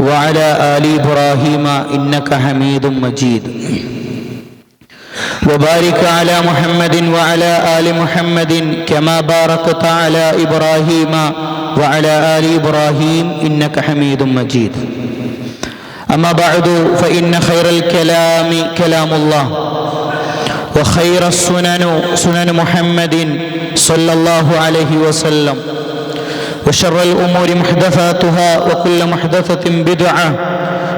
وعلى آل إبراهيم إنك حميد مجيد وبارك على محمد وعلى آل محمد كما باركت على إبراهيم وعلى آل إبراهيم إنك حميد مجيد أما بعد فإن خير الكلام كلام الله وخير السنن سنن محمد صلى الله عليه وسلم وشر الأمور محدثاتها وكل محدثة بدعة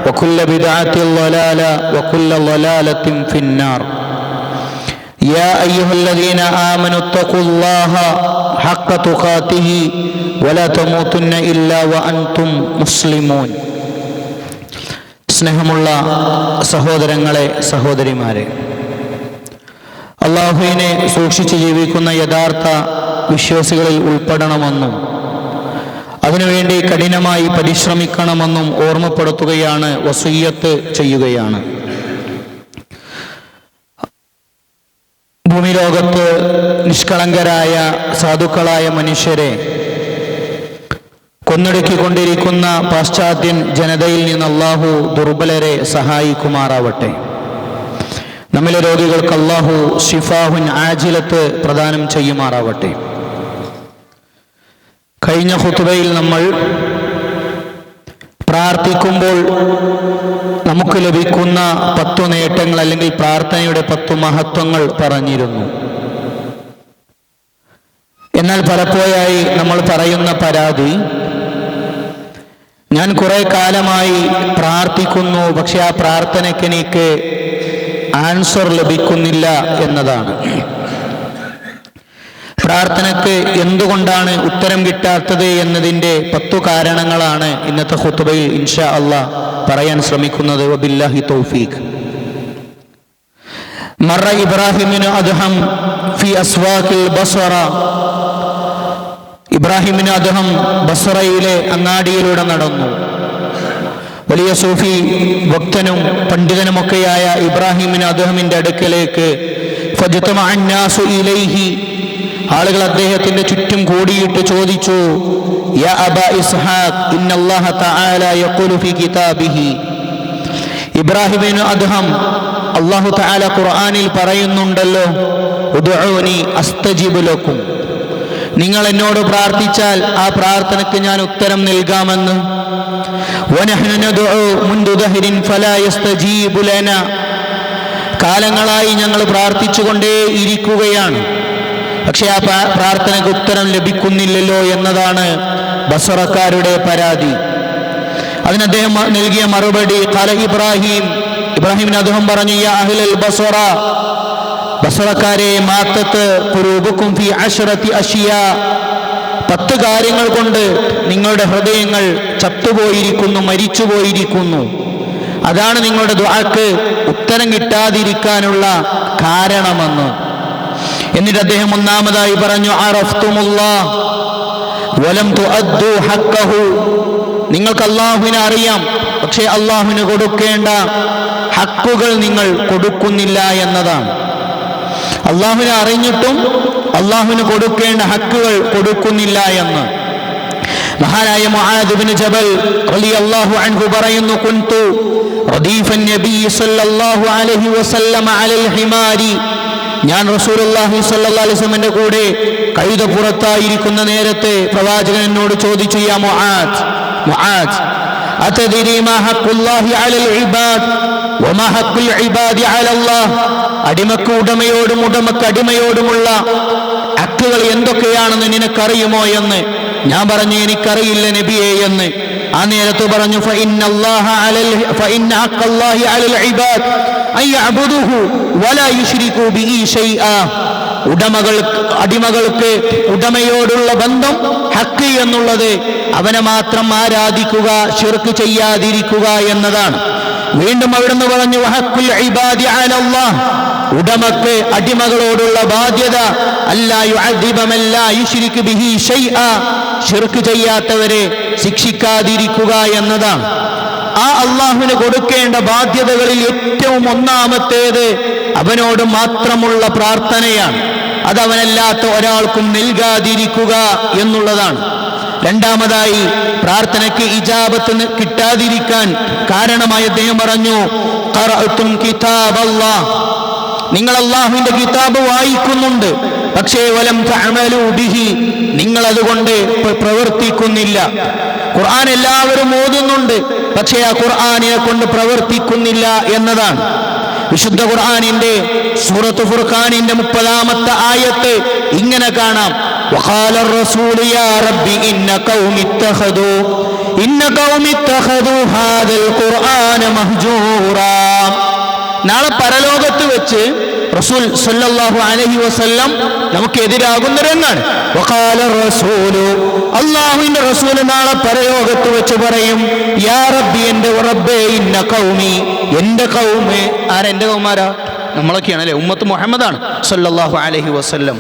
وكل بدعة ضلالة وكل ضلالة في النار يا أيها الذين آمنوا اتقوا الله حق تقاته ولا تموتن إلا وأنتم مسلمون സ്നേഹമുള്ള സഹോദരങ്ങളെ സഹോദരിമാരെ അള്ളാഹുവിനെ സൂക്ഷിച്ച് ജീവിക്കുന്ന യഥാർത്ഥ വിശ്വാസികളിൽ ഉൾപ്പെടണമെന്നും അതിനുവേണ്ടി കഠിനമായി പരിശ്രമിക്കണമെന്നും ഓർമ്മപ്പെടുത്തുകയാണ് വസൂയത്ത് ചെയ്യുകയാണ്. ഭൂമി ലോകത്ത് നിഷ്കളങ്കരായ സാധുക്കളായ മനുഷ്യരെ കൊന്നൊടുക്കിക്കൊണ്ടിരിക്കുന്ന പാശ്ചാത്യൻ ജനതയിൽ നിന്ന് അള്ളാഹു ദുർബലരെ സഹായിക്കുമാറാവട്ടെ. നമ്മിലെ രോഗികൾക്ക് അള്ളാഹു ഷിഫാഹുൻ ആജിലത്ത് പ്രദാനം ചെയ്യുമാറാവട്ടെ. കഴിഞ്ഞ ഹുത്തുബയിൽ നമ്മൾ പ്രാർത്ഥിക്കുമ്പോൾ നമുക്ക് ലഭിക്കുന്ന പത്തു നേട്ടങ്ങൾ അല്ലെങ്കിൽ പ്രാർത്ഥനയുടെ പത്തു മഹത്വങ്ങൾ പറഞ്ഞിരുന്നു. എന്നാൽ പലപ്പോഴായി നമ്മൾ പറയുന്ന പരാതി ഞാൻ കുറെ കാലമായി പ്രാർത്ഥിക്കുന്നു പക്ഷെ ആ പ്രാർത്ഥനയ്ക്ക് എനിക്ക് ആൻസർ ലഭിക്കുന്നില്ല എന്നതാണ്. പ്രാർത്ഥനയ്ക്ക് എന്തുകൊണ്ടാണ് ഉത്തരം കിട്ടാത്തത് എന്നതിന്റെ പത്തു കാരണങ്ങളാണ് ഇന്നത്തെ ഹുത്തുബയിൽ ഇൻഷാ അള്ളാ പറയാൻ ശ്രമിക്കുന്നത്. വബില്ലാഹി തൗഫീഖ്. മറ ഇബ്രാഹിമിന് അദ്ദേഹം ഫി അസ്വാഖിൽ ബസ്വറ. ഇബ്രാഹിമിന് അദ്ദേഹം ബസ്റയിലെ അങ്ങാടിയിലൂടെ നടന്നു. വലിയ സൂഫി ഭക്തനും പണ്ഡിതനുമൊക്കെയായ ഇബ്രാഹിമിന് അദ്ദേഹമിന്റെ അടുക്കലേക്ക്. അന്നാസു ഇലൈഹി ആളുകൾ അദ്ദേഹത്തിന്റെ ചുറ്റും കൂടിയിട്ട് ചോദിച്ചു യാ അബ ഇസ്ഹാഖ് ഇന്നല്ലാഹ തആല യഖൂലു ഫീ കിതാബിഹി. ഇബ്രാഹിമിന് അദ്ദേഹം അല്ലാഹു തആല ഖുർആനിൽ പറയുന്നുണ്ടല്ലോ ഉദ്ഉനി അസ്തജിബ് ലക്കും. നിങ്ങൾ എന്നോട് പ്രാർത്ഥിച്ചാൽ ആ പ്രാർത്ഥനയ്ക്ക് ഞാൻ ഉത്തരം നൽകാമെന്ന്. കാലങ്ങളായി ഞങ്ങൾ പ്രാർത്ഥിച്ചുകൊണ്ടേ ഇരിക്കുകയാണ് പക്ഷെ ആ പ്രാർത്ഥനയ്ക്ക് ഉത്തരം ലഭിക്കുന്നില്ലല്ലോ എന്നതാണ് ബസറക്കാരുടെ പരാതി. അതിന് അദ്ദേഹം നൽകിയ മറുപടി കല ഇബ്രാഹിം ഇബ്രാഹിമിന് അദ്ദേഹം പറഞ്ഞു അഹ്ലൽ ബസറ. ബസറക്കാരെ മാത്തത്ത് ഫി പത്ത് കാര്യങ്ങൾ കൊണ്ട് നിങ്ങളുടെ ഹൃദയങ്ങൾ ചത്തുപോയിരിക്കുന്നു മരിച്ചുപോയിരിക്കുന്നു. അതാണ് നിങ്ങളുടെ ദ്വാക്ക് ഉത്തരം കിട്ടാതിരിക്കാനുള്ള കാരണമെന്ന്. എന്നിട്ട് അദ്ദേഹം ഒന്നാമതായി പറഞ്ഞു വലം നിങ്ങൾക്ക് അള്ളാഹുവിനെ അറിയാം പക്ഷേ അള്ളാഹുവിന് കൊടുക്കേണ്ട ഹക്കുകൾ നിങ്ങൾ കൊടുക്കുന്നില്ല എന്നതാണ്. അള്ളാഹുവിനെ അറിഞ്ഞിട്ടും അള്ളാഹുവിന് കൊടുക്കേണ്ട ഹക്കുകൾ കൊടുക്കുന്നില്ല എന്ന്. മഹാനായ മുആദിബ്നു ജബൽ അള്ളാഹു അൻഹു പറയുന്നു കുൻതു നബി സല്ലല്ലാഹു അലൈഹി വസല്ലം അലൽ ഹിമാരി ഞാൻ റസൂലി സല്ലാസ്ലമിന്റെ കൂടെ കഴുതപ്പുറത്തായിരിക്കുന്ന നേരത്തെ പ്രവാചകൻ എന്നോട് ചോദിച്ചു യാ മൊഹാദ് മൊഹാദ് അടിമക്ക് ഉടമയോടും ഉടമക്ക് അടിമയോടുമുള്ള അക്കുകൾ എന്തൊക്കെയാണെന്ന് നിനക്കറിയുമോ എന്ന് ഞാൻ പറഞ്ഞു എനിക്കറിയില്ല നബിയെ എന്ന്. ആ നേരത്ത് പറഞ്ഞു ഫഇന്നല്ലാഹ അലൽ ഫഇന്ന അലൽ ഇബാദ് ഉടമകൾ അടിമകൾക്ക് ഉടമയോടുള്ള ബന്ധം ഹക്ക് എന്നുള്ളത് അവനെ മാത്രം ആരാധിക്കുക ചെറുക്ക് ചെയ്യാതിരിക്കുക എന്നതാണ്. വീണ്ടും അവിടുന്ന് പറഞ്ഞു ഉടമക്ക് അടിമകളോടുള്ള ബാധ്യത ഷിർക്ക് ചെയ്യാത്തവരെ ശിക്ഷിക്കാതിരിക്കുക എന്നതാണ്. ആ അള്ളാഹുവിന് കൊടുക്കേണ്ട ബാധ്യതകളിൽ ഏറ്റവും ഒന്നാമത്തേത് അവനോട് മാത്രമുള്ള പ്രാർത്ഥനയാണ്. അത് അവനല്ലാത്ത ഒരാൾക്കും നൽകാതിരിക്കുക എന്നുള്ളതാണ്. രണ്ടാമതായി പ്രാർത്ഥനയ്ക്ക് ഇജാബത്ത് കിട്ടാതിരിക്കാൻ കാരണമായി അദ്ദേഹം പറഞ്ഞു. നിങ്ങൾ അള്ളാഹുവിന്റെ കിതാബ് വായിക്കുന്നുണ്ട് പക്ഷേ വലം ബിഹി. നിങ്ങൾ അതുകൊണ്ട് പ്രവർത്തിക്കുന്നില്ല. ഖുർആൻ എല്ലാവരും ഓതുന്നുണ്ട് പക്ഷേ ആ ഖുർആനെ കൊണ്ട് പ്രവർത്തിക്കുന്നില്ല എന്നതാണ് വിശുദ്ധ ഖുർആനിന്റെ സൂറത്ത് ഫുർഖാനിന്റെ മുപ്പതാമത്തെ ആയത്ത് ഇങ്ങനെ കാണാം وقال الرسول يا رب إن قوم اتخذوا إن قوم اتخذوا هذا القرآن مهجورا നാളെ പരലോകത്ത് വെച്ച് റസൂൽ സല്ലല്ലാഹു അലൈഹി വസല്ലം നമുക്ക് എതിരാകുന്നവരെന്നാണ് അള്ളാഹുവിന്റെ റസൂൽ നാളെ പരലോകത്ത് വെച്ച് പറയും യാ റബ്ബി എന്റെ റബ്ബേ ഇന്ന കൗമി എന്റെ കൗമ് ആരാ? എന്റെ കൗമാരാ നമ്മളൊക്കെയാണ് അല്ലേ ഉമ്മത്ത് മുഹമ്മദാണ് സല്ലല്ലാഹു അലൈഹി വസല്ലം.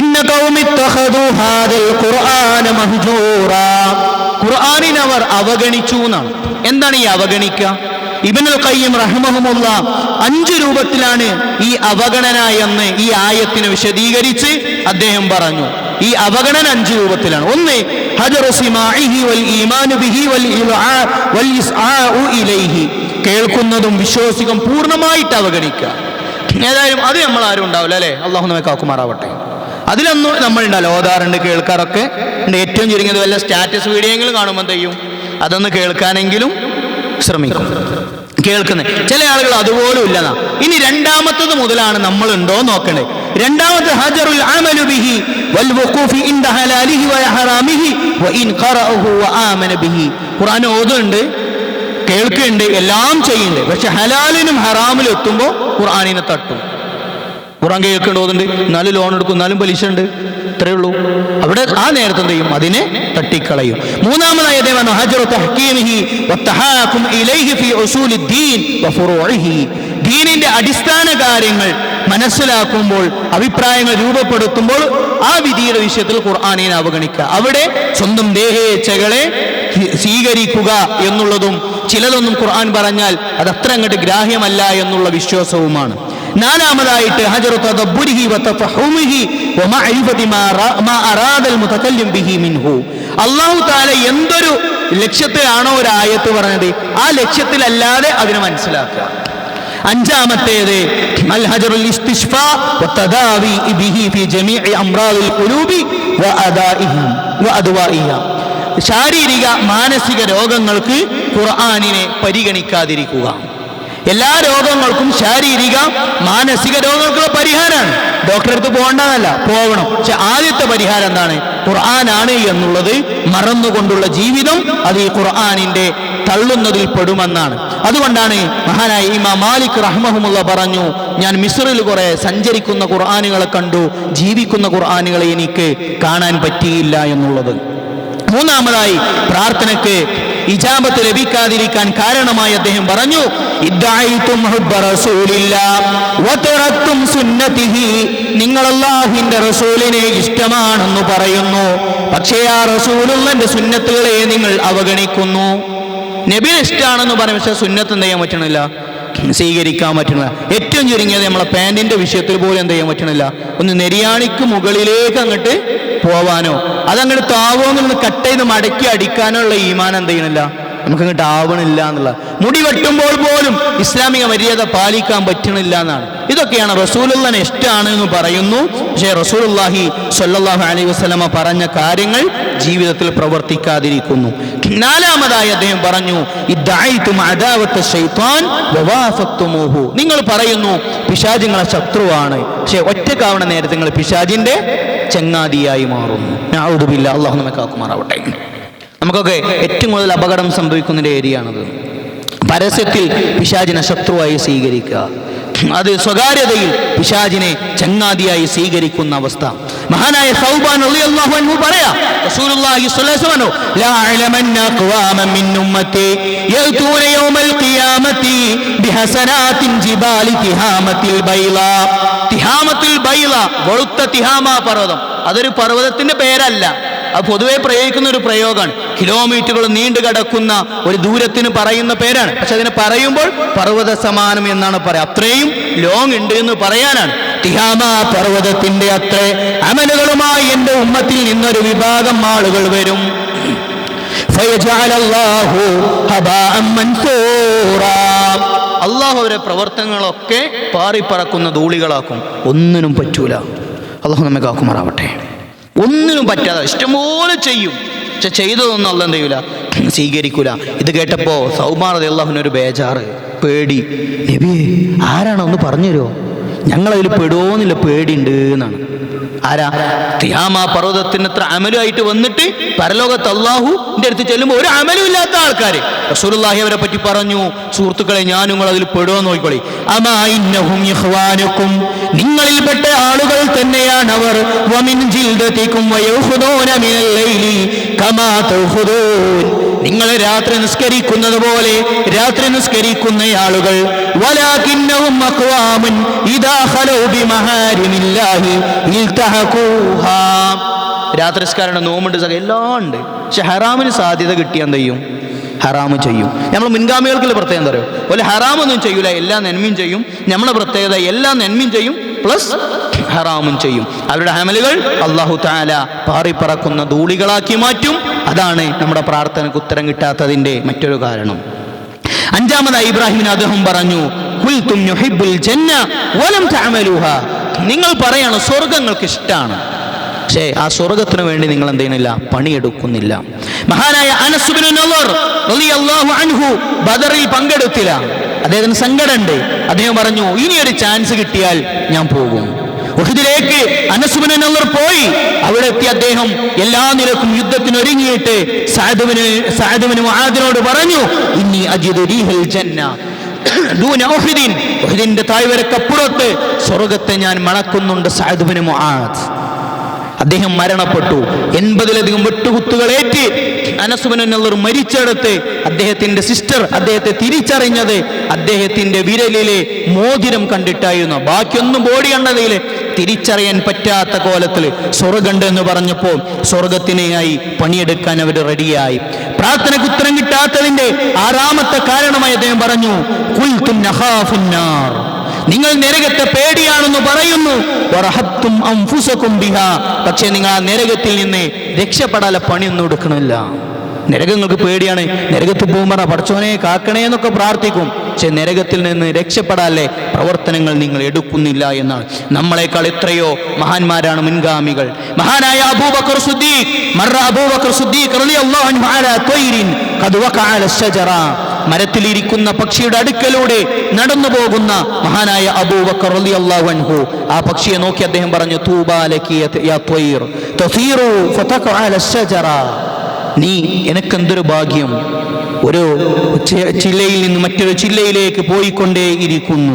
ഇന്ന കൗമി ഹാദൽ ഖുർആന മഹ്ജൂറ. ഖുർആനിനെ അവർ അവഗണിച്ചു എന്നാണ്. എന്താണ് ഈ അവഗണിക്കുക ഇബനുൽ കയ്യം റഹ്മഹമുള്ള അഞ്ച് രൂപത്തിലാണ് ഈ അവഗണന എന്ന് ഈ ആയത്തിനെ വിശദീകരിച്ച് അദ്ദേഹം പറഞ്ഞു. ഈ അവഗണന അഞ്ച് രൂപത്തിലാണ്. ഒന്ന് കേൾക്കുന്നതും വിശ്വസിക്കും പൂർണമായിട്ട് അവഗണിക്കുക. ഏതായാലും അത് നമ്മൾ ആരും ഉണ്ടാവില്ല അല്ലേ? അള്ളാഹു നമ്മെ കാക്കുമാറാവട്ടെ. അതിലൊന്നും നമ്മൾ ഉണ്ടല്ലോ ഓതാറുണ്ട് കേൾക്കാറൊക്കെ. ഏറ്റവും ചുരുങ്ങിയത് വല്ല സ്റ്റാറ്റസ് വീഡിയോയെങ്കിലും കാണുമ്പോൾ എന്ത് അതൊന്ന് കേൾക്കാനെങ്കിലും ശ്രമിക്കും. കേൾക്കുന്നത് ചില ആളുകൾ അതുപോലും ഇല്ലെന്നാ. ഇനി രണ്ടാമത്തത് മുതലാണ് നമ്മൾ ഉണ്ടോ നോക്കണേ രണ്ടാമത്തെ ഹജറുൽ ബിഹി വൽ ഇൻദ ഹലാലിഹി വ ഇൻ ഖറഅഹു വ ആമന ബിഹി. ഖുർആൻ ഓതുണ്ട് കേൾക്കുന്നുണ്ട് എല്ലാം ചെയ്യുന്നുണ്ട്. പക്ഷെ ഹലാലിനും ഹറാമിലും എത്തുമ്പോൾ ഖുർആനിനെ തട്ടും. ഖുറാൻ കേൾക്കേണ്ട ഓതുണ്ട് എന്നാലും ലോൺ എടുക്കും നാലും പലിശ ഉണ്ട്. ഇത്രയേ ഉള്ളൂ. അവിടെ ആ നേരത്തെ എന്ത് ചെയ്യും? അതിനെ തട്ടിക്കളയും. മൂന്നാമതായ വഫുറൂഇഹി. ദീനിന്റെ അടിസ്ഥാന കാര്യങ്ങൾ മനസ്സിലാക്കുമ്പോൾ അഭിപ്രായങ്ങൾ രൂപപ്പെടുത്തുമ്പോൾ ആ വിധിയുടെ വിഷയത്തിൽ ഖുർആാനെ അവഗണിക്കുക. അവിടെ സ്വന്തം ദേഹേച്ഛകളെ സ്വീ- സ്വീകരിക്കുക എന്നുള്ളതും ചിലതൊന്നും ഖുർആൻ പറഞ്ഞാൽ അത് അത്ര അങ്ങോട്ട് ഗ്രാഹ്യമല്ല എന്നുള്ള വിശ്വാസവുമാണ്. നാലാമതായിട്ട് അള്ളാഹു താല എന്തൊരു ലക്ഷ്യത്തിലാണോ ഒരു ആയത്ത് പറഞ്ഞത്? ആ ലക്ഷ്യത്തിലല്ലാതെ അതിനെ മനസ്സിലാക്കുക. അഞ്ചാമത്തേത് ശാരീരിക മാനസിക രോഗങ്ങൾക്ക് ഖുർആാനിനെ പരിഗണിക്കാതിരിക്കുക. എല്ലാ രോഗങ്ങൾക്കും ശാരീരിക മാനസിക രോഗങ്ങൾക്കുള്ള പരിഹാരമാണ്. ഡോക്ടറെ അടുത്ത് പോകേണ്ടതല്ല പോകണം. പക്ഷെ ആദ്യത്തെ പരിഹാരം എന്താണ്? ഖുർആനാണ് എന്നുള്ളത് മറന്നുകൊണ്ടുള്ള ജീവിതം അത് ഈ ഖുർആനിന്റെ തള്ളുന്നതിൽ പെടുമെന്നാണ്. അതുകൊണ്ടാണ് മഹാനായ ഇമാ മാലിക് റഹ്മഹുമുള്ള പറഞ്ഞു ഞാൻ മിസ്റിൽ കുറെ സഞ്ചരിക്കുന്ന ഖുർആാനുകളെ കണ്ടു ജീവിക്കുന്ന ഖുർആാനുകളെ എനിക്ക് കാണാൻ പറ്റിയില്ല എന്നുള്ളത്. മൂന്നാമതായി പ്രാർത്ഥനയ്ക്ക് ഇജാബത്ത് ലഭിക്കാതിരിക്കാൻ കാരണമായി അദ്ദേഹം പറഞ്ഞു നിങ്ങൾ അല്ലാഹുവിന്റെ റസൂലിനെ ഇഷ്ടമാണെന്ന് പറയുന്നു. പക്ഷേ ആ റസൂലുള്ളന്റെ സുന്നത്തുകളെ നിങ്ങൾ അവഗണിക്കുന്നു. നബി ഇഷ്ടമാണെന്ന് പറയും പക്ഷേ സുന്നത്ത് എന്ത് ചെയ്യാൻ പറ്റണില്ല? സ്വീകരിക്കാൻ പറ്റുന്നത്. ഏറ്റവും ചുരുങ്ങിയത് നമ്മളെ പാന്റിന്റെ വിഷയത്തിൽ പോലും എന്ത് ചെയ്യാൻ പറ്റണില്ല. ഒന്ന് നെരിയാണിക്ക് മുകളിലേക്ക് അങ്ങോട്ട് പോവാനോ അതങ്ങോട്ട് താവോന്ന് കട്ട് ചെയ്ത് മടക്കി അടിക്കാനോ ഉള്ള ഈമാൻ എന്ത് ചെയ്യണില്ല. നമുക്ക് അങ്ങോട്ട് ആവണില്ല എന്നുള്ള. മുടി വെട്ടുമ്പോൾ പോലും ഇസ്ലാമിക മര്യാദ പാലിക്കാൻ പറ്റണില്ല എന്നാണ്. ഇതൊക്കെയാണ് റസൂലുള്ളനെ ഇഷ്ടമാണ് എന്ന് പറയുന്നു. പക്ഷേ റസൂലുള്ളാഹി സ്വല്ലല്ലാഹു അലൈഹി വസല്ലമ പറഞ്ഞ കാര്യങ്ങൾ ജീവിതത്തിൽ പ്രവർത്തിക്കാതിരിക്കുന്നു. നാലാമതായി അദ്ദേഹം പറഞ്ഞു നിങ്ങൾ പറയുന്നു പിശാചിങ്ങളെ ശത്രുവാണ്. പക്ഷെ ഒറ്റക്കാവണ നേരത്തെ നിങ്ങൾ പിശാജിന്റെ ചങ്ങാതിയായി മാറുന്നു. ഔദുബില്ല അള്ളാഹു നമ്മെ കാക്കുമാറാവട്ടെ. നമുക്കൊക്കെ ഏറ്റവും കൂടുതൽ അപകടം സംഭവിക്കുന്നതിന്റെ ഏരിയയാണത്. പരസ്യത്തിൽ പിശാചിനെ ശത്രുവായി സ്വീകരിക്കുക. അത് സ്വകാര്യതയിൽ പിശാചിനെ ചങ്ങാതിയായി സ്വീകരിക്കുന്ന അവസ്ഥ. മഹാനായ സൗബാൻ പർവതം. അതൊരു പർവതത്തിന്റെ പേരല്ല. അത് പൊതുവേ പ്രയോഗിക്കുന്ന ഒരു പ്രയോഗമാണ്. കിലോമീറ്ററുകൾ നീണ്ടു കിടക്കുന്ന ഒരു ദൂരത്തിന് പറയുന്ന പേരാണ്. പക്ഷെ അതിനെ പറയുമ്പോൾ പർവത സമാനം എന്നാണ് പറയുക. അത്രയും ലോങ് ഉണ്ട് എന്ന് പറയാനാണ്. തിഹാമ പർവതത്തിന്റെ അത്ര അമലുകളുമായി എന്റെ ഉമ്മത്തിൽ നിന്നൊരു വിഭാഗം ആളുകൾ വരും. അള്ളാഹു അവരെ പ്രവർത്തനങ്ങളൊക്കെ പാറിപ്പറക്കുന്ന ധൂളികളാക്കും. ഒന്നിനും പറ്റൂല. അള്ളാഹു നമ്മെ കാക്കുമാറാവട്ടെ. ഒന്നിനും പറ്റാതെ ഇഷ്ടംപോലെ ചെയ്യും. പക്ഷെ ചെയ്തതൊന്നും അല്ല എന്ത് ചെയ്യൂല? സ്വീകരിക്കൂല. ഇത് കേട്ടപ്പോ സൗമാറത് അള്ളാഹുവിനൊരു ബേജാറ്. പേടി. നബി ആരാണ് ഒന്ന് പറഞ്ഞു തരുമോ ഞങ്ങളതിൽ പെടുവോന്നില്ല പേടിയുണ്ട് എന്നാണ്. ആരാ? തിയാമ പർവതത്തിന് അത്ര അമലുമായിട്ട് വന്നിട്ട് പരലോകത്ത് അള്ളാഹുന്റെ അടുത്ത് ചെല്ലുമ്പോൾ ഒരു അമലും ഇല്ലാത്ത ആൾക്കാർ റസൂലുള്ളാഹി അവരെ പറ്റി പറഞ്ഞു സുഹൃത്തുക്കളെ ഞാൻ നിങ്ങൾ അതിൽ പെടുവോ നോക്കിക്കോളി. നിങ്ങളിൽപ്പെട്ട ആളുകൾ തന്നെയാണ് അവർ വമിൻ ജിൽദതിക്കും മിനൽ ലൈലി കമാ നിങ്ങൾ രാത്രി നിസ്കരിക്കുന്നത് പോലെ രാത്രി നിസ്കരിക്കുന്ന ആളുകൾ രാത്രി നിസ്കാരം നോമുണ്ട് സഖ എല്ലാം ഉണ്ട്. പക്ഷെ ഹറാമിന് സാധ്യത കിട്ടിയാൽ എന്ത് ചെയ്യും? ഹറാമ് ചെയ്യും. നമ്മൾ മുൻഗാമികൾക്കുള്ള പ്രത്യേകത എന്താ പറയുക പോലെ ഹറാമൊന്നും ചെയ്യൂല എല്ലാ നന്മയും ചെയ്യും. നമ്മളെ പ്രത്യേകത എല്ലാ നന്മയും ചെയ്യും പ്ലസ് ഹറാമും ചെയ്യും. അവരുടെ അമലുകൾ അള്ളാഹു താല പാറിപ്പറക്കുന്ന ധൂളികളാക്കി മാറ്റും. അതാണ് നമ്മുടെ പ്രാർത്ഥനയ്ക്ക് ഉത്തരം കിട്ടാത്തതിന്റെ മറ്റൊരു കാരണം. അഞ്ചാമതായി ഇബ്രാഹിമിന് അദ്ദേഹം പറഞ്ഞു. നിങ്ങൾ പറയാണ് സ്വർഗങ്ങൾക്ക് ഇഷ്ടമാണ് പക്ഷേ ആ സ്വർഗത്തിന് വേണ്ടി നിങ്ങൾ എന്ത് ചെയ്യുന്നില്ല? പണിയെടുക്കുന്നില്ല. മഹാനായ അനസുബിൻ അൻഹു ബദറിൽ പങ്കെടുത്തില്ല. അദ്ദേഹത്തിന് സങ്കടമുണ്ട്. അദ്ദേഹം പറഞ്ഞു ഇനി ഒരു ചാൻസ് കിട്ടിയാൽ ഞാൻ പോകും. ഉഹദിലേക്ക് അനസുബിന് നല്ലർ പോയി. അവിടെ എത്തി അദ്ദേഹം എല്ലാ നിരക്കും യുദ്ധത്തിന് ഒരുങ്ങിയിട്ട് സാധുവിന് സാധുവിന് മുആദിനോട് പറഞ്ഞു ഇനി അജിദു റീഹൽ ജന്ന താഴ്വരക്കപ്പുറത്ത് സ്വർഗത്തെ ഞാൻ മണക്കുന്നുണ്ട് സാധുവിന് മുആദ്. അദ്ദേഹം മരണപ്പെട്ടു. എൺപതിലധികം വെട്ടുകുത്തുകളേറ്റ് അനസുബനുള്ളവർ മരിച്ചെടുത്ത് അദ്ദേഹത്തിന്റെ സിസ്റ്റർ അദ്ദേഹത്തെ തിരിച്ചറിഞ്ഞത് അദ്ദേഹത്തിന്റെ വിരലിലെ മോതിരം കണ്ടിട്ടായിരുന്നു. ബാക്കിയൊന്നും ബോഡി കണ്ടതിൽ തിരിച്ചറിയാൻ പറ്റാത്ത കോലത്തിൽ സ്വർഗുണ്ട് എന്ന് പറഞ്ഞപ്പോൾ സ്വർഗത്തിനെയായി പണിയെടുക്കാൻ അവർ റെഡിയായി. പ്രാർത്ഥനയ്ക്ക് ഉത്തരം കിട്ടാത്തതിന്റെ ആറാമത്തെ കാരണമായി അദ്ദേഹം പറഞ്ഞു. നിങ്ങൾ നരകത്തെ പേടിയാണെന്ന് പറയുന്നു. പക്ഷെ നിങ്ങൾ ആ നരകത്തിൽ നിന്ന് രക്ഷപ്പെടാതെ പണിയൊന്നും എടുക്കണില്ല. നരകങ്ങൾക്ക് പേടിയാണ്. നരകത്തിൽ പോകുമ്പോൾ പഠിച്ചോനെ കാക്കണേ എന്നൊക്കെ പ്രാർത്ഥിക്കും. പക്ഷെ നരകത്തിൽ നിന്ന് രക്ഷപ്പെടാല്ലേ? പ്രവർത്തനങ്ങൾ നിങ്ങൾ എടുക്കുന്നില്ല എന്നാണ്. നമ്മളെക്കാൾ എത്രയോ മഹാന്മാരാണ് മുൻഗാമികൾ. മഹാനായ അബൂബക്കർ സുദ്ദീഖ് മറ അബൂബക്കർ സുദ്ദീഖ് റളിയല്ലാഹു അൻഹു അലാ ത്വൈരിൻ ഖദ് വഖഅ അശ്ശജറ. മരത്തിലിരിക്കുന്ന പക്ഷിയുടെ അടുക്കലൂടെ നടന്നു പോകുന്ന മഹാനായ അബൂബക്കർ റളിയല്ലാഹു അൻഹു. ആ പക്ഷിയെ നോക്കി അദ്ദേഹം പറഞ്ഞു തൂബാലക്കി യാ ത്വൈർ തസീറു ഫതഖഅ അശ്ശജറ. നീ എനക്കെന്തൊരു ഭാഗ്യം? ഒരു ചില്ലയിൽ നിന്ന് മറ്റൊരു ചില്ലയിലേക്ക് പോയിക്കൊണ്ടേ ഇരിക്കുന്നു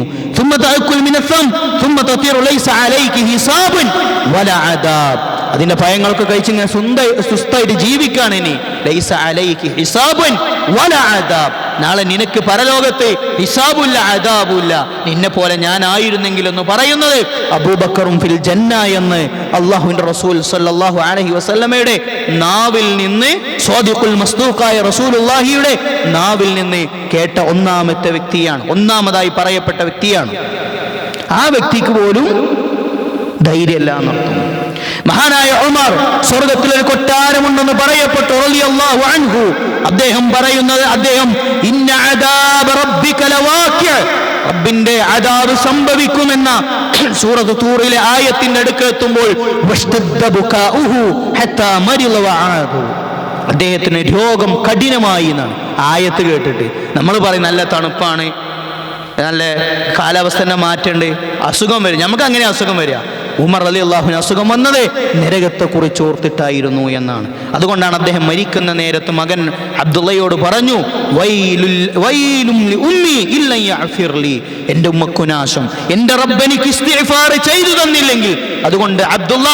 അതിന്റെ ഭയങ്ങൾക്ക് കഴിച്ച് ഞാൻ സുന്ദ സുസ്ഥായിട്ട് ജീവിക്കാണ് ഇനി. ലൈസ നാളെ നിനക്ക് പരലോകത്തെ ഹിസാബുല്ല അതാബുല്ല നിന്നെ പോലെ ഞാൻ ആയിരുന്നെങ്കിൽ എന്ന് പറയുന്നത് അബൂബക്കറും ഫിൽ ജന്ന എന്ന് അള്ളാഹുവിന്റെ റസൂൽ സല്ലാഹു അലൈഹി വസല്ലമയുടെ നാവിൽ നിന്ന് സ്വാദിഖുൽ മസ്തൂക്കായ റസൂലുള്ളാഹിയുടെ നാവിൽ നിന്ന് കേട്ട ഒന്നാമത്തെ വ്യക്തിയാണ് ഒന്നാമതായി പറയപ്പെട്ട വ്യക്തിയാണ്. ആ വ്യക്തിക്ക് പോലും ധൈര്യമല്ല എന്നർത്ഥം. മഹാനായ ഉമർ സ്വർഗത്തിൽ ഒരു കൊട്ടാരമുണ്ടെന്ന് പറയപ്പെട്ടു അൻഹു. അദ്ദേഹം പറയുന്നത് അദ്ദേഹം ഇന്ന റബ്ബിന്റെ അദാബ് സംഭവിക്കുമെന്ന സൂറത്ത് തൂറിലെ ആയത്തിന്റെ മരിള വആദു അദ്ദേഹത്തിന് രോഗം കഠിനമായി എന്നാണ് ആയത്ത് കേട്ടിട്ട്. നമ്മൾ പറയും നല്ല തണുപ്പാണ് നല്ല കാലാവസ്ഥ തന്നെ മാറ്റണ്ട് അസുഖം വരും. നമുക്ക് അങ്ങനെ അസുഖം വരിക ഉമർ അലി അള്ളാഹുവിന് അസുഖം വന്നത് നരകത്തെ കുറിച്ച് ഓർത്തിട്ടായിരുന്നു എന്നാണ്. അതുകൊണ്ടാണ് അദ്ദേഹം മരിക്കുന്ന നേരത്ത് മകൻ അബ്ദുള്ളയോട് പറഞ്ഞു. എന്റെ ഉമ്മക്കുനാശം എന്റെ റബ്ബനിക്ക് ചെയ്തു തന്നില്ലെങ്കിൽ അതുകൊണ്ട് അബ്ദുള്ള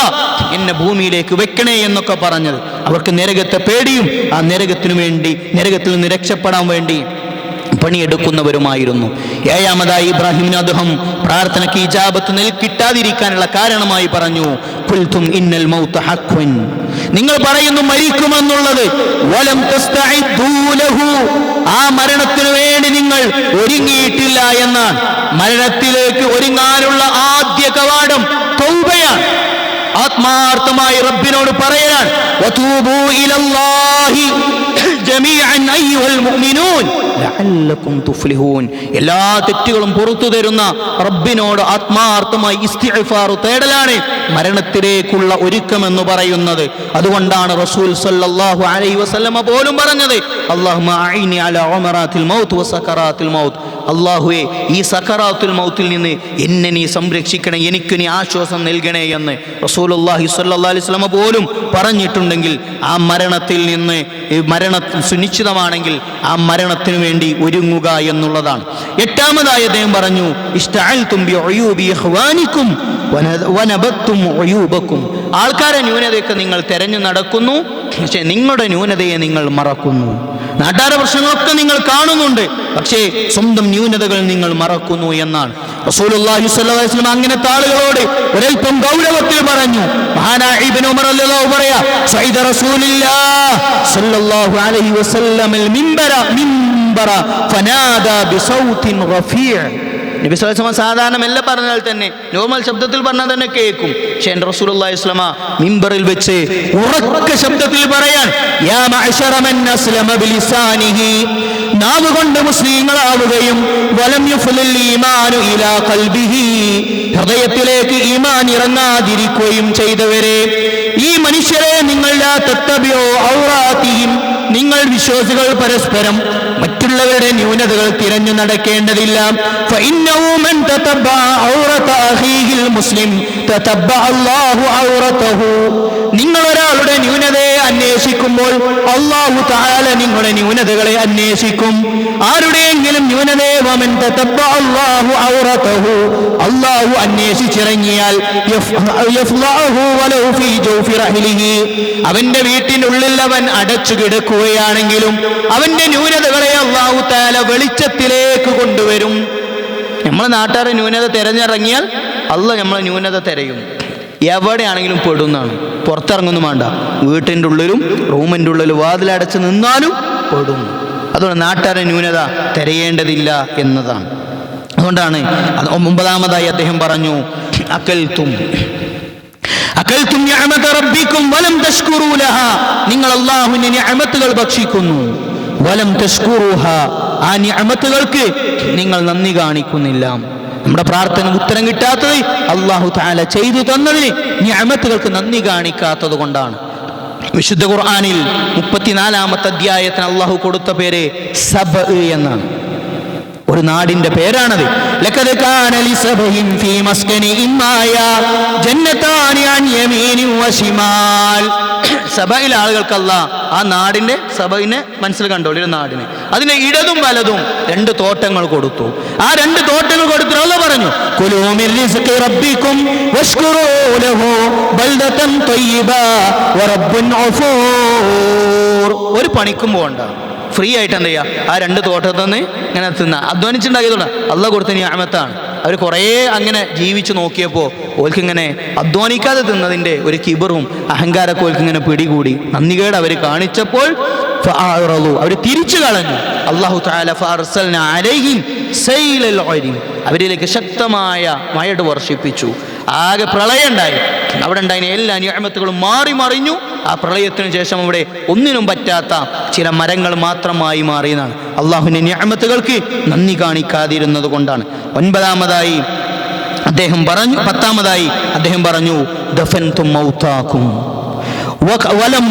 എന്നെ ഭൂമിയിലേക്ക് വെക്കണേ എന്നൊക്കെ പറഞ്ഞത്. അവർക്ക് നരകത്തെ പേടിയും ആ നരകത്തിനു വേണ്ടി നരകത്തിൽ നിന്ന് രക്ഷപ്പെടാൻ വേണ്ടി പണിയെടുക്കുന്നവരുമായിരുന്നു. ഏഴാമതായി ഇബ്രാഹിമിന് അദ്ദേഹം പ്രാർത്ഥനയ്ക്ക് ഇജാബത്ത് നിൽ കിട്ടാതിരിക്കാനുള്ള കാരണമായി പറഞ്ഞു "ഖുൽതും ഇന്നൽ മൗത്ത് ഹക്വൻ നിങ്ങൾ പറയുന്നു മരിക്കുമെന്നുള്ളത് വലം. ആ മരണത്തിനു വേണ്ടി നിങ്ങൾ ഒരുങ്ങിയിട്ടില്ല എന്നാണ് മരണത്തിലേക്ക് ഒരുങ്ങാനുള്ള ആദ്യ കവാടം തൗബയാണ്. ആത്മാർത്ഥമായി റബ്ബിനോട് പറയാൻ ജമീഅൻ അയ്യുഹൽ മുഅ്മിനൂൻ. തുഫ്ലിഹൂൻ. എല്ലാ തെറ്റുകളും പുറത്തു തരുന്ന റബ്ബിനോട് ആത്മാർത്ഥമായി ഇസ്തിഗ്ഫാർ തേടലാണ് മരണത്തിലേക്കുള്ള ഒരുക്കം എന്ന് പറയുന്നത്. അതുകൊണ്ടാണ് റസൂൽ സല്ലല്ലാഹു അലൈഹി വസല്ലമ പോലും പറഞ്ഞത് അല്ലാഹുമ്മ അഈനി അലാ ഉമറാത്തിൽ മൗത്ത് വസകറാത്തിൽ മൗത്ത്. അള്ളാഹുവെ ഈ സക്കറാത്തുൽ മൗത്തിൽ നിന്ന് എന്നെ നീ സംരക്ഷിക്കണേ എനിക്ക് നീ ആശ്വാസം നൽകണേ എന്ന് റസൂലുള്ളാഹി സ്വല്ലല്ലാഹി അലൈഹി വസല്ലമ പോലും പറഞ്ഞിട്ടുണ്ടെങ്കിൽ ആ മരണത്തിൽ നിന്ന് മരണ സുനിശ്ചിതമാണെങ്കിൽ ആ മരണത്തിനു വേണ്ടി ഒരുങ്ങുക എന്നുള്ളതാണ്. എട്ടാമതായി അദ്ദേഹം പറഞ്ഞു ഉയൂബക്കും. ആൾക്കാരെ ന്യൂനതയൊക്കെ നിങ്ങൾ തെരഞ്ഞു നടക്കുന്നു പക്ഷേ നിങ്ങളുടെ ന്യൂനതയെ നിങ്ങൾ മറക്കുന്നു. നാട്ടാര പ്രശ്നങ്ങളൊക്കെ നിങ്ങൾ കാണുന്നുണ്ട്. പക്ഷേ സ്വന്തം ന്യൂനതകൾ നിങ്ങൾ മറക്കുന്നു എന്നാണ്. റസൂലുള്ളാഹി സ്വല്ലല്ലാഹു അലൈഹി വസല്ലം അങ്ങനത്തെ ആളുകളോട് ഒരൽപ്പം ഗൗരവത്തിൽ പറഞ്ഞു. മഹാനായ ഉമർ പറയാ സ്വല്ലല്ലാഹു അലൈഹി വസല്ലം ഫനാദാ ബിസൗത്തിൻ റഫീഅ നബി സ്വല്ലല്ലാഹു സാധാരണ മെല്ലെ പറഞ്ഞാൽ തന്നെ നോർമൽ ശബ്ദത്തിൽ പറഞ്ഞാൽ തന്നെ കേൾക്കും. പക്ഷേ എന്റെ റസൂലുള്ളാഹി ഇസ്ലാമ മിമ്പറിൽ വെച്ച് ഉറക്ക ശബ്ദത്തിൽ പറയാൻ നാവ് കൊണ്ട് മുസ്ലിങ്ങളാവുകയും ഹൃദയത്തിലേക്ക് ഈമാൻ ഇറങ്ങാതിരിക്കുകയും ചെയ്തവരെ ഈ മനുഷ്യരെ നിങ്ങൾ തത്തബിയോ ഔറാത്തിയും നിങ്ങൾ വിശ്വാസികൾ പരസ്പരം മറ്റുള്ളവരുടെ ന്യൂനതകൾ തിരഞ്ഞു നടക്കേണ്ടതില്ല. മുസ്ലിം. നിങ്ങൾ ഒരാളുടെ ന്യൂനതയെ അന്വേഷിക്കുമ്പോൾ അള്ളാഹു താല നിങ്ങളുടെ ന്യൂനതകളെ അന്വേഷിക്കും. ആരുടെയെങ്കിലും ന്യൂനതയെ അള്ളാഹു ഔറത്തഹു അള്ളാഹു അന്വേഷിച്ചിറങ്ങിയാൽ അവന്റെ വീട്ടിനുള്ളിൽ അവൻ അടച്ചു കിടക്കുകയാണെങ്കിലും അവന്റെ ന്യൂനതകളെ അള്ളാഹു താല വെളിച്ചത്തിലേക്ക് കൊണ്ടുവരും. നമ്മളെ നാട്ടുകാരെ ന്യൂനത തിരഞ്ഞിറങ്ങിയാൽ അല്ല നമ്മളെ ന്യൂനത തിരയുന്നു എവിടെയാണെങ്കിലും പെടുന്നതാണ്. പുറത്തിറങ്ങുന്നു വേണ്ട. വീട്ടിന്റെ ഉള്ളിലും റൂമിന്റെ ഉള്ളിലും വാതിലടച്ച് നിന്നാലും പെടുന്നു അതുകൊണ്ട് നാട്ടുകാരെ ന്യൂനത തിരയേണ്ടതില്ല എന്നതാണ്. അതുകൊണ്ടാണ് അത് ഒമ്പതാമതായി അദ്ദേഹം പറഞ്ഞു അക്കൽത്തും അക്കൽത്തും വലം നിങ്ങൾ ഭക്ഷിക്കുന്നു. വലം ആ നിങ്ങൾ നന്ദി കാണിക്കുന്നില്ല. നമ്മുടെ പ്രാർത്ഥന ഉത്തരം കിട്ടാത്തത് അള്ളാഹു താല ചെയ്തു തന്നതിന് നിഅമത്തുകൾക്ക് നന്ദി കാണിക്കാത്തത് കൊണ്ടാണ്. വിശുദ്ധ ഖുർആാനിൽ മുപ്പത്തിനാലാമത്തെ അധ്യായത്തിന് അള്ളാഹു കൊടുത്ത പേര് സബ് എന്നാണ്. ഒരു നാടിന്റെ പേരാണത്. ലക്കത് സബയിലെ ആളുകൾക്കല്ല ആ നാടിന്റെ സഭയിനെ മനസ്സിൽ കണ്ടോളൂ നാടിനെ. അതിന് ഇടതും വലതും രണ്ട് തോട്ടങ്ങൾ കൊടുത്തു. ആ രണ്ട് തോട്ടങ്ങൾ കൊടുത്തു അല്ല പറഞ്ഞു ഒരു പണിക്കും പോകണ്ട. ഫ്രീ ആയിട്ട് എന്ത് ചെയ്യുക ആ രണ്ട് തോട്ടത്തിൽ നിന്ന് ഇങ്ങനെ തിന്ന. അധ്വാനിച്ചുണ്ടാക്കിയതുകൊണ്ട് അല്ല കൊടുത്ത ഞാമത്താണ് അവർ കുറേ അങ്ങനെ ജീവിച്ചു നോക്കിയപ്പോൾ ഓൽക്കിങ്ങനെ അധ്വാനിക്കാതെ തിന്നതിന്റെ ഒരു കിബറും അഹങ്കാരമൊക്കെ ഓൽക്കിങ്ങനെ പിടികൂടി. നന്ദികേട് അവർ കാണിച്ചപ്പോൾ അവർ തിരിച്ചു കളഞ്ഞു. അള്ളാഹു. അവരിലേക്ക് ശക്തമായ മഴട് വർഷിപ്പിച്ചു. ആകെ പ്രളയം ഉണ്ടായി അവിടെ ഉണ്ടായിരുന്ന എല്ലാ നിയമത്തുകളും മാറി മറിഞ്ഞു. ആ പ്രളയത്തിനു ശേഷം അവിടെ ഒന്നിനും പറ്റാത്ത ചില മരങ്ങൾ മാത്രമായി മാറിയതാണ് അള്ളാഹുവിന്റെ ഞാമത്തുകൾക്ക് നന്ദി കാണിക്കാതിരുന്നത് കൊണ്ടാണ്. ഒൻപതാമതായി അദ്ദേഹം പറഞ്ഞു പത്താമതായി അദ്ദേഹം പറഞ്ഞു ദഫൻ വലം.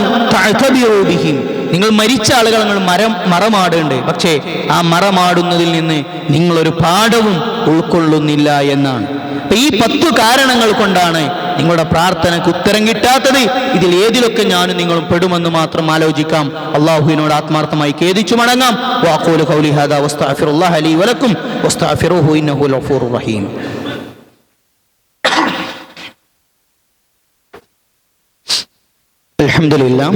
നിങ്ങൾ മരിച്ച ആളുകൾ നിങ്ങൾ മരം മറമാടുണ്ട് പക്ഷേ ആ മറമാടുന്നതിൽ നിന്ന് നിങ്ങളൊരു പാഠവും ഉൾക്കൊള്ളുന്നില്ല എന്നാണ്. അപ്പൊ ഈ പത്തു കാരണങ്ങൾ കൊണ്ടാണ് നിങ്ങളുടെ പ്രാർത്ഥനയ്ക്ക് ഉത്തരം കിട്ടാത്തത് ഇതിൽ ഏതിലൊക്കെ ഞാനും നിങ്ങളും പെടുമെന്ന് മാത്രം ആലോചിക്കാം അള്ളാഹുവിനോട് ആത്മാർത്ഥമായി ഖേദിച്ചു മടങ്ങാം വാഖൂലു ഖൗലി ഹാദാ വസ്തഗ്ഫിറുല്ലാഹ ലീ വലക്കും വസ്തഗ്ഫിറുഹു ഇന്നഹു ഗഫൂറുർ റഹീം الحمد لله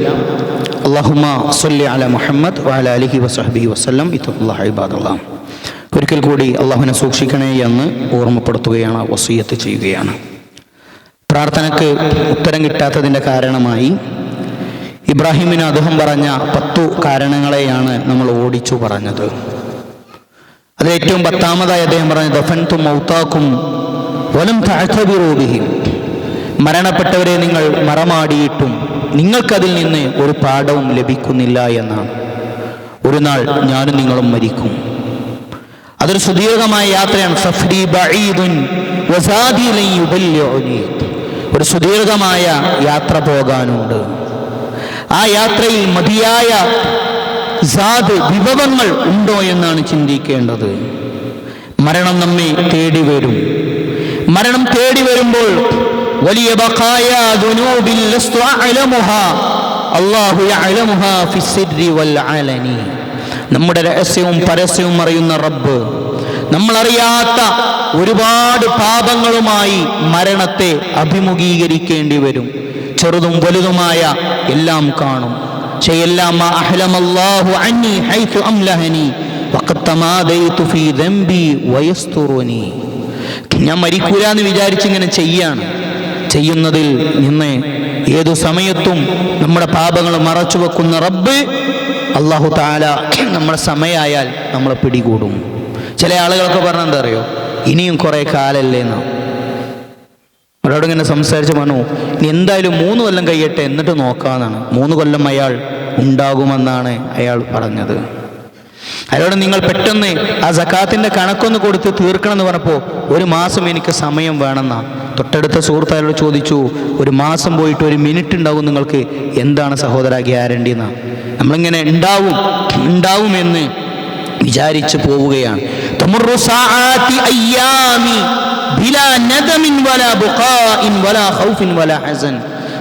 اللهم صل على محمد وعلى آله وصحبه وسلم اتقوا الله عباد الله ഒരിക്കൽ കൂടി അള്ളാഹുവിനെ സൂക്ഷിക്കണേ എന്ന് ഓർമ്മപ്പെടുത്തുകയാണ് വസീയത്ത് ചെയ്യുകയാണ്. പ്രാർത്ഥനയ്ക്ക് ഉത്തരം കിട്ടാത്തതിന്റെ കാരണമായി ഇബ്രാഹിമിന് അദ്ദേഹം പറഞ്ഞ പത്തു കാരണങ്ങളെയാണ് നമ്മൾ ഓടിച്ചു പറഞ്ഞത്. അത് ഏറ്റവും പത്താമതായി അദ്ദേഹം പറഞ്ഞത് ദഫൻതും മൗത്താക്കും വലം താഴ്ത്തബിറോബിഹിം മരണപ്പെട്ടവരെ നിങ്ങൾ മറമാടിയിട്ടും നിങ്ങൾക്കതിൽ നിന്ന് ഒരു പാഠവും ലഭിക്കുന്നില്ല എന്നാണ്. ഒരു നാൾ ഞാനും നിങ്ങളും മരിക്കും. അതൊരു സുദീർഘമായ യാത്രയാണ്. സഫ്രി ഒരു സുദീർഘമായ യാത്ര പോകാനുണ്ട്. ആ യാത്രയിൽ മതിയായ സാദ് വിഭവങ്ങൾ ഉണ്ടോ എന്നാണ് ചിന്തിക്കേണ്ടത്. മരണം നമ്മെ തേടി വരും. മരണം തേടി വരുമ്പോൾ വലിയ ബഖായ നമ്മുടെ രഹസ്യവും പരസ്യവും അറിയുന്ന റബ്ബ്. നമ്മളറിയാത്ത ഒരുപാട് പാപങ്ങളുമായി മരണത്തെ അഭിമുഖീകരിക്കേണ്ടി വരും. ചെറുതും വലുതുമായ എല്ലാം കാണും. ഞാൻ മരിക്കൂല എന്ന് വിചാരിച്ചിങ്ങനെ ചെയ്യാണ്. ചെയ്യുന്നതിൽ നിന്ന് ഏതു സമയത്തും നമ്മുടെ പാപങ്ങൾ മറച്ചു വെക്കുന്ന റബ്ബ് അള്ളാഹു താല നമ്മുടെ സമയമായാൽ നമ്മളെ പിടികൂടും. ചില ആളുകളൊക്കെ പറഞ്ഞ എന്താ അറിയോ? ഇനിയും കുറേ കാലല്ലേ എന്ന്. അവരോട് ഇങ്ങനെ സംസാരിച്ച് പറഞ്ഞു ഇനി എന്തായാലും മൂന്ന് കൊല്ലം കഴിയട്ടെ എന്നിട്ട് നോക്കാമെന്നാണ് മൂന്ന് കൊല്ലം അയാൾ ഉണ്ടാകുമെന്നാണ് അയാൾ പറഞ്ഞത്. അയാളോട് നിങ്ങൾ പെട്ടെന്ന് ആ സക്കാത്തിന്റെ കണക്കൊന്ന് കൊടുത്ത് തീർക്കണം എന്ന് പറഞ്ഞപ്പോൾ ഒരു മാസം എനിക്ക് സമയം വേണമെന്നാ. തൊട്ടടുത്ത സുഹൃത്ത് അയാളോട് ചോദിച്ചു ഒരു മാസം പോയിട്ട് ഒരു മിനിറ്റ് ഉണ്ടാവും നിങ്ങൾക്ക്. എന്താണ് സഹോദര ഗ്യാരണ്ടി എന്ന് നമ്മളിങ്ങനെ ഉണ്ടാവും ഉണ്ടാവുമെന്ന് വിചാരിച്ചു പോവുകയാണ്.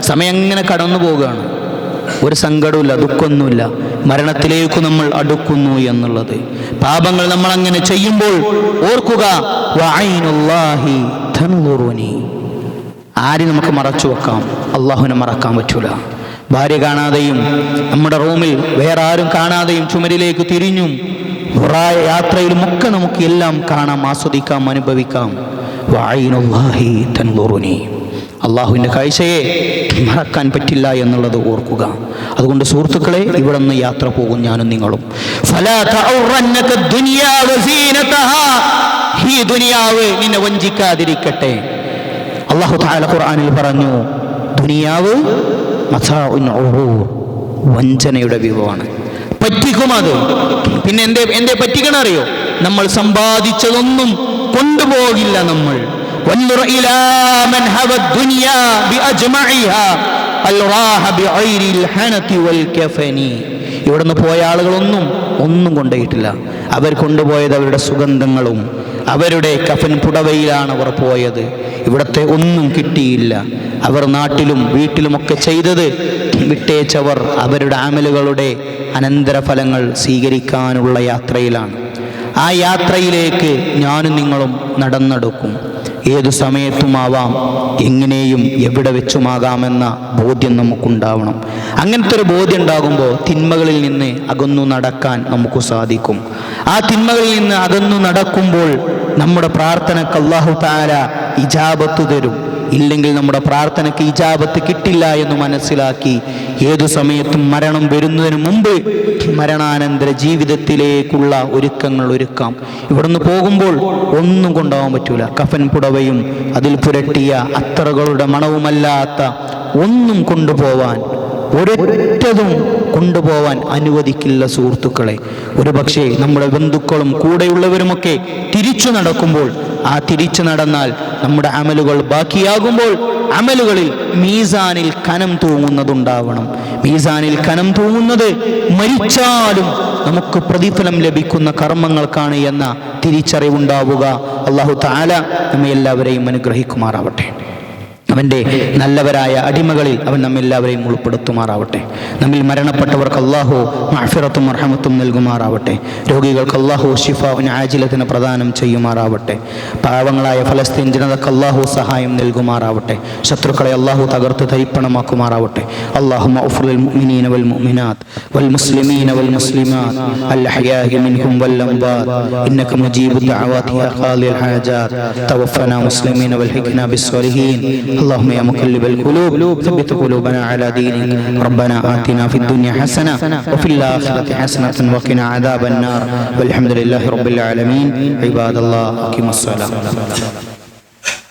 സമയം എങ്ങനെ കടന്നു പോവുകയാണ്. ഒരു സങ്കടമില്ല ദുഃഖമൊന്നുമില്ല. മരണത്തിലേക്ക് നമ്മൾ അടുക്കുന്നു എന്നുള്ളത്. പാപങ്ങൾ നമ്മൾ അങ്ങനെ ചെയ്യുമ്പോൾ ഓർക്കുക വഅൈനുല്ലാഹി ആര് നമുക്ക് മറച്ചു വെക്കാം? അള്ളാഹുവിനെ മറക്കാൻ പറ്റൂല. ഭാര്യ കാണാതെയും നമ്മുടെ റൂമിൽ വേറെ ആരും കാണാതെയും ചുമരിലേക്ക് തിരിഞ്ഞും യാത്രയിലും ഒക്കെ നമുക്ക് എല്ലാം കാണാം ആസ്വദിക്കാം അനുഭവിക്കാം. വഅൈനുല്ലാഹി തൻളുറുനി. അള്ളാഹുവിന്റെ കാഴ്ചയെ മറക്കാൻ പറ്റില്ല എന്നുള്ളത് ഓർക്കുക. അതുകൊണ്ട് സുഹൃത്തുക്കളെ ഇവിടെ നിന്ന് യാത്ര പോകും ഞാനും നിങ്ങളും. ഫലാ. ഈ ദുനിയാവ് നിന്നെ വഞ്ചിക്കാതിരിക്കട്ടെ. അള്ളാഹു താല ഖുർആാനിൽ പറഞ്ഞു ദുനിയാവ് വഞ്ചനയുടെ വിഭവമാണ്. പറ്റിക്കും അത്. പിന്നെ എന്തേ എന്തേ പറ്റിക്കണറിയോ നമ്മൾ സമ്പാദിച്ചതൊന്നും കൊണ്ടുപോകില്ല നമ്മൾ. ഇവിടുന്ന് പോയ ആളുകളൊന്നും ഒന്നും കൊണ്ടുപോയിട്ടില്ല. അവർ കൊണ്ടുപോയത് അവരുടെ സുഗന്ധങ്ങളും അവരുടെ കഫൻ പുടവയിലാണ് അവർ പോയത്. ഇവിടത്തെ ഒന്നും കിട്ടിയില്ല. അവർ നാട്ടിലും വീട്ടിലുമൊക്കെ ചെയ്തത് വിട്ടേച്ചവർ അവരുടെ ആമലുകളുടെ അനന്തരഫലങ്ങൾ സ്വീകരിക്കാനുള്ള യാത്രയിലാണ്. ആ യാത്രയിലേക്ക് ഞാനും നിങ്ങളും നടന്നെടുക്കും. ഏതു സമയത്തുമാവാം എങ്ങനെയും എവിടെ വെച്ചുമാകാമെന്ന ബോധ്യം നമുക്കുണ്ടാവണം. അങ്ങനത്തെ ഒരു ബോധ്യം ഉണ്ടാകുമ്പോൾ തിന്മകളിൽ നിന്ന് അകന്നു നടക്കാൻ നമുക്ക് സാധിക്കും. ആ തിന്മകളിൽ നിന്ന് അകന്നു നടക്കുമ്പോൾ നമ്മുടെ പ്രാർത്ഥനക്ക് അള്ളാഹു താര ഇജാബത്ത് തരും. ഇല്ലെങ്കിൽ നമ്മുടെ പ്രാർത്ഥനയ്ക്ക് ഇജാബത്ത് കിട്ടില്ല എന്ന് മനസ്സിലാക്കി ഏതു സമയത്തും മരണം വരുന്നതിന് മുമ്പ് മരണാനന്തര ജീവിതത്തിലേക്കുള്ള ഒരുക്കങ്ങൾ ഒരുക്കാം. ഇവിടുന്ന് പോകുമ്പോൾ ഒന്നും കൊണ്ടാവാൻ പറ്റൂല. കഫൻ പുടവയും അതിൽ പുരട്ടിയ അത്തറകളുടെ മണവുമല്ലാത്ത ഒന്നും കൊണ്ടുപോവാൻ ഒരൊറ്റതും കൊണ്ടുപോവാൻ അനുവദിക്കില്ല സുഹൃത്തുക്കളെ. ഒരു പക്ഷേ നമ്മുടെ ബന്ധുക്കളും കൂടെയുള്ളവരുമൊക്കെ തിരിച്ചു നടക്കുമ്പോൾ ആ തിരിച്ചു നടന്നാൽ നമ്മുടെ അമലുകൾ ബാക്കിയാകുമ്പോൾ അമലുകളിൽ മീസാനിൽ കനം തൂങ്ങുന്നതുണ്ടാവണം. മീസാനിൽ കനം തൂങ്ങുന്നത് മരിച്ചാലും നമുക്ക് പ്രതിഫലം ലഭിക്കുന്ന കർമ്മങ്ങൾക്കാണ് എന്ന തിരിച്ചറിവുണ്ടാവുക. അള്ളാഹു താല നമ്മെ എല്ലാവരെയും അനുഗ്രഹിക്കുമാറാവട്ടെ. അവന്റെ നല്ലവരായ അടിമകളിൽ അവൻ നമ്മെല്ലാവരെയും ഉൾപ്പെടുത്തുമാറാവട്ടെ. നമ്മിൽ മരണപ്പെട്ടവർക്ക് അള്ളാഹു മഹഫിറത്തും അർഹമത്തും നൽകുമാറാവട്ടെ. രോഗികൾക്ക് അള്ളാഹു ഷിഫാവിന് ആജിലത്തിന് പ്രദാനം ചെയ്യുമാറാവട്ടെ. പാവങ്ങളായ ഫലസ്തീൻ ജനതക്ക് അള്ളാഹു സഹായം നൽകുമാറാവട്ടെ. ശത്രുക്കളെ അള്ളാഹു തകർത്ത് തരിപ്പണമാക്കുമാറാവട്ടെ. അള്ളാഹു മുഅ്മിനീന വൽ മുഅ്മിനാത്ത് വൽ മുസ്ലിമീന വൽ അൽ വൽ മുജീബു മുസ്ലിമീന വൽ اللهم يا مقلب القلوب ثبت قلوبنا على دينك. ربنا آتنا في الدنيا حسنة وفي الآخرة حسنة وقنا عذاب النار. والحمد لله رب العالمين. عباد الله أقيموا الصلاة.